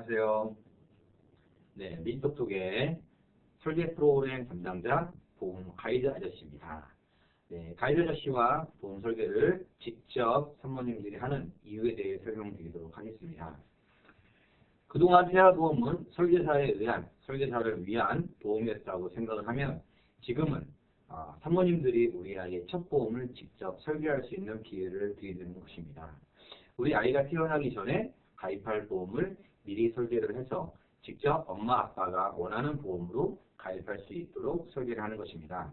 안녕하세요. 네, 민속속의 설계 프로그램 담당자 보험 가이드 아저씨입니다. 네, 가이드 아저씨와 보험 설계를 직접 산모님들이 하는 이유에 대해 설명드리도록 하겠습니다. 그동안 태아보험은 설계사에 의한, 설계사를 위한 보험이었다고 생각을 하면 지금은 아, 산모님들이 우리 아이의 첫 보험을 직접 설계할 수 있는 기회를 드리는 것입니다. 우리 아이가 태어나기 전에 가입할 보험을 미리 설계를 해서 직접 엄마 아빠가 원하는 보험으로 가입할 수 있도록 설계를 하는 것입니다.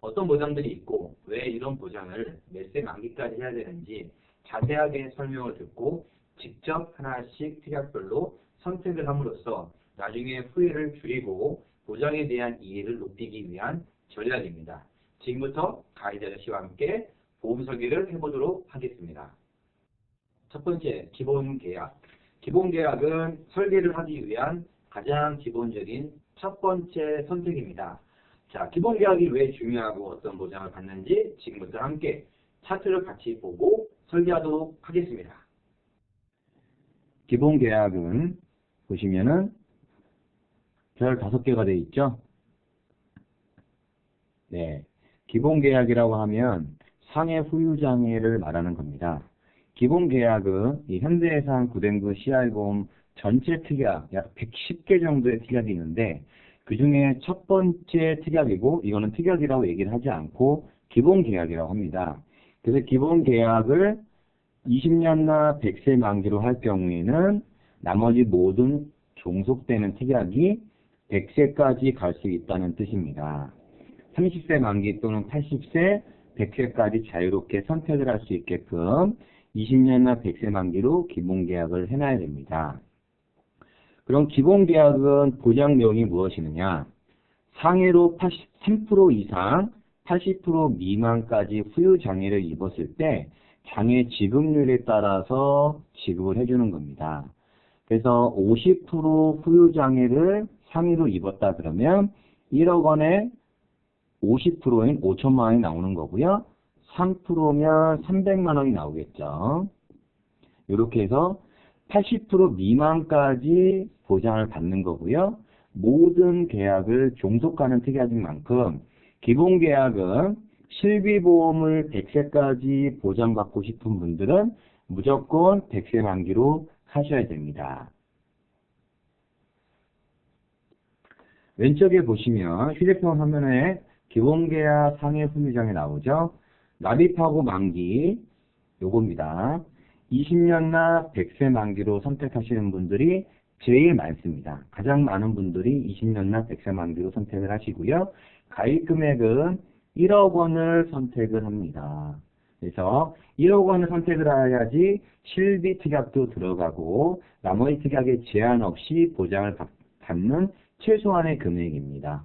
어떤 보장들이 있고 왜 이런 보장을 몇 세 만기까지 해야 되는지 자세하게 설명을 듣고 직접 하나씩 특약별로 선택을 함으로써 나중에 후회를 줄이고 보장에 대한 이해를 높이기 위한 전략입니다. 지금부터 가이드 아저씨와 함께 보험 설계를 해보도록 하겠습니다. 첫 번째, 기본 계약. 기본 계약은 설계를 하기 위한 가장 기본적인 첫 번째 선택입니다. 자, 기본 계약이 왜 중요하고 어떤 보장을 받는지 지금부터 함께 차트를 같이 보고 설계하도록 하겠습니다. 기본 계약은 보시면은 별 다섯 개가 되어 있죠? 네. 기본 계약이라고 하면 상해 후유 장애를 말하는 겁니다. 기본 계약은 이 현대해상 구den구 CR보험 전체 특약 약 110개 정도의 특약이 있는데 그 중에 첫 번째 특약이고 이거는 특약이라고 얘기를 하지 않고 기본 계약이라고 합니다. 그래서 기본 계약을 20년나 100세 만기로 할 경우에는 나머지 모든 종속되는 특약이 100세까지 갈 수 있다는 뜻입니다. 30세 만기 또는 80세, 100세까지 자유롭게 선택을 할 수 있게끔 20년이나 100세 만기로 기본 계약을 해놔야 됩니다. 그럼 기본 계약은 보장 내용이 무엇이느냐? 상해로 83% 이상 80% 미만까지 후유 장애를 입었을 때 장애 지급률에 따라서 지급을 해주는 겁니다. 그래서 50% 후유 장애를 상해로 입었다 그러면 1억 원에 50%인 5천만 원이 나오는 거고요. 3%면 300만 원이 나오겠죠. 이렇게 해서 80% 미만까지 보장을 받는 거고요. 모든 계약을 종속하는 특약인 만큼 기본 계약은 실비보험을 100세까지 보장받고 싶은 분들은 무조건 100세 만기로 하셔야 됩니다. 왼쪽에 보시면 휴대폰 화면에 기본계약 상해 후유장이 나오죠. 납입하고 만기 요겁니다. 20년나 100세 만기로 선택하시는 분들이 제일 많습니다. 가장 많은 분들이 20년나 100세 만기로 선택을 하시고요. 가입 금액은 1억 원을 선택을 합니다. 그래서 1억 원을 선택을 해야지 실비 특약도 들어가고 나머지 특약에 제한 없이 보장을 받는 최소한의 금액입니다.